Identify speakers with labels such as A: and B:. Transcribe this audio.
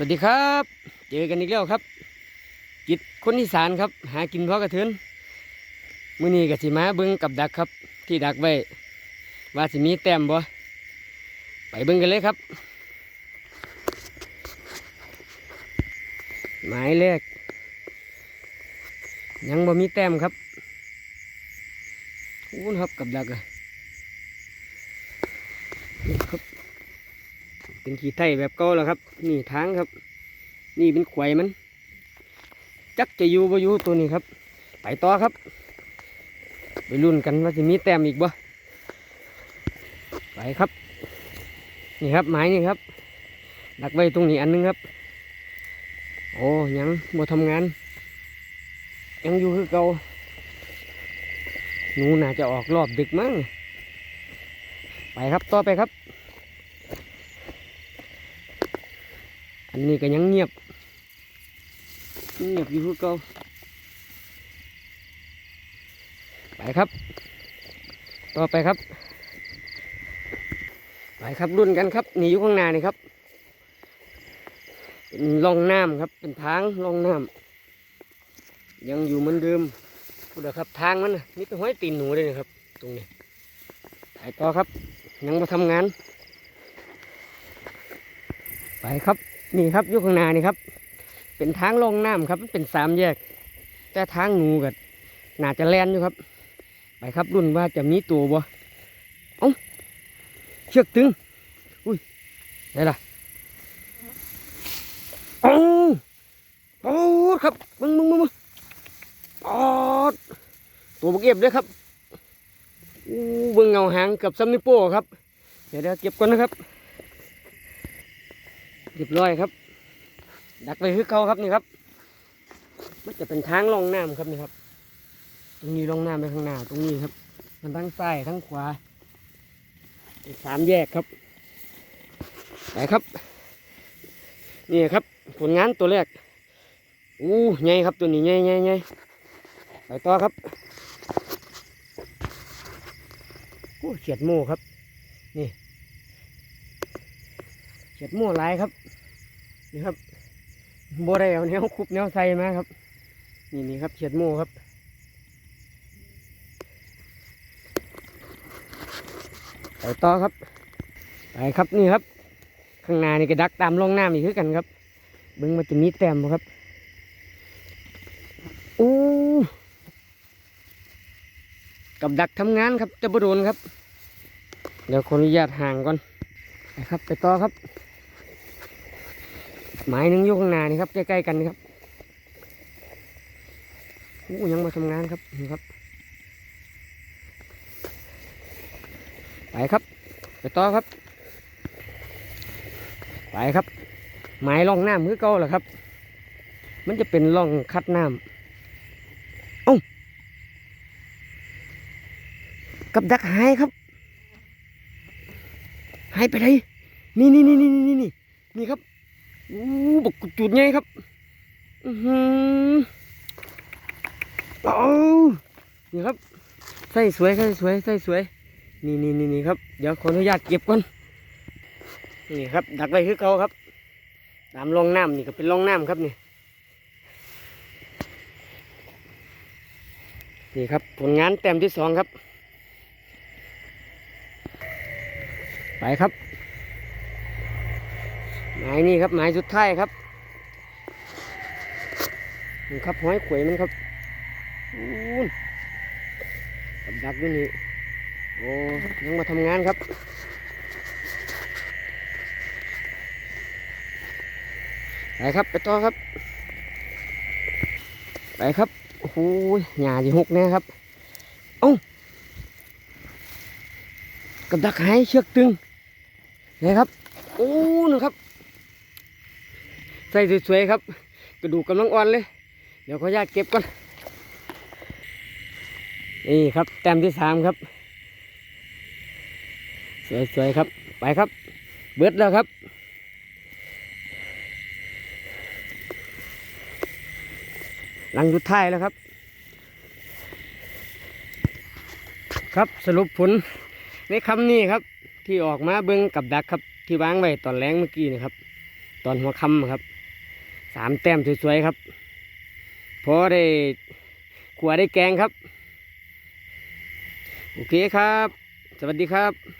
A: วัสดีครับ เจอกันอีกแล้วครับ กิจคนอีสานครับ หากินเพราะกระเทือนมื้อนี้ก็สิมาเบิ่งกับดักครับ ที่ดักไว้ว่าสิมีแต้มบ่ไปเบิ่งกันเลยครับ หมายแรกยังบ่มีแต้มครับอู้นครับกับดักอะนี่ครับ เป็นขี้ไถแบบเก่าแล้วครับ นี่ทางครับ นี่เป็นขวายมัน จักจะอยู่บ่อยู่ตัวนี้ครับ ไปต่อครับ ไปลุ้นกันว่าจะมีแต้มอีกบ่ไปครับ นี่ครับไม้นี่ครับ ดักไว้ตรงนี้อันหนึงครับ โอ้ยังบ่ทำงาน ยังอยู่คือเก่าหนูน่าจะออกรอบดึกมั้งไปครับต่อไปครับ อันนี้ก็ยังเงียบ เงียบอยู่คือเก่าไปครับ ต่อไปครับ ไปครับรุ่นกันครับนี่อยู่ข้างหน้านี่ครับเป็นร่องน้ำครับ เป็นทางร่องน้ำยังอยู่เหมือนเดิมพูดนะครับทางมันน่ะมีแต่ห้อยตีนหนูเลยนะครับ ตรงนี้ไปต่อครับ ยังมาทำงาน ไปครับ นี่ครับอยู่ข้างหน้านี่ครับ เป็นทางลงน้ำครับเป็นสามแยก แต่ทางงูกับน่าจะแลนอยู่ครับ ไปครับรุ่นว่าจะมีตัวบ่เอ้าเชือกตึงอุ้ยได้ละเอ้าโอ้ครับมึงมึงมึงมึงปอดตัวบกเก็บเลยครับอู้เบิ่งเงาหางกับซัมนิโป้ครับ เดี๋ยวเดี๋ยวเก็บก่อนนะครับ เรียบร้อยครับ ดักไปคือเก่าครับนี่ครับ มันจะเป็นทางลงน้ำครับนี่ครับ ตรงนี้ลงน้ำไปข้างหน้าตรงนี้ครับ มันทั้งซ้ายทั้งขวาสามแยกครับไปครับ นี่ครับ ผลงานตัวแรกอู้ใหญ่ครับตัวนี้ใหญ่ใหญ่ใหญ่ไปต่อครับโอ้เฉียดโม่ครับ นี่เฉียดโม่ลายครับ นี่ครับโบได้เอาแนวคุบแนวใส่มาครับ นี่นี่ครับเฉียดโมครับไปต่อครับไปครับนี่ครับ ข้างหน้านี่ก็ดักตามร่องน้ำอีกคือกันครับเบิ้งมันจะมีแต้มครับอู้กับดักทำงานครับจะบโดนครับ เดี๋ยวขออนุญาตห่างก่อนไปครับ ไปต่อครับ หมายหนึ่งอยู่ข้างหน้านี่ครับใกล้ๆกันนี่ครับอู้ยังมาทำงานครับนี่ครับ ไปครับ ไปต่อครับ ไปครับ หมายล่องน้ำคือเก่าเหรอครับ มันจะเป็นล่องคัดน้ำเอ้ากับดักหายครับหายไปไหนนี่นี่นี่นี่นี่นี่นี่ครับ อู้บกจุดไงครับ อือหือเอานี่ครับ ใส่สวยใส่สวยใส่สวย นี่นี่นี่นี่ครับ เดี๋ยวขออนุญาตเก็บก่อน นี่ครับ ดักไว้คือเขาครับ ตามร่องน้ำนี่ก็เป็นร่องน้ำครับนี่ นี่ครับ ผลงานแต้มที่สองครับ ไปครับ หมายนี่ครับหมายสุดท้ายครับนี่ครับห้อยขวยมันครับอู้นกับดักด้วยนี่โอ้ยังมาทำงานครับไปครับไปต่อครับ ไปครับโอ้โหหญ้าที่หกแน่ครับเอ้ากับดักหายเชือกตึงนี่ครับ โอ้นึงครับ ใส่สวยๆครับ กระดูกกำลังอ่อนเลย เดี๋ยวขออนุญาตเก็บก่อน นี่ครับ แต้มที่สามครับ สวยๆครับ ไปครับ เบิดแล้วครับหลังยุดท้ายแล้วครับ ครับสรุปผลในคำนี้ครับ ที่ออกมาเบิ้งกับดักครับ ที่วางไว้ตอนแรงเมื่อกี้นะครับ ตอนหัวคำครับามแต้มสวยๆครับพอได้ขัวได้แกงครับ โอเคครับ สวัสดีครับ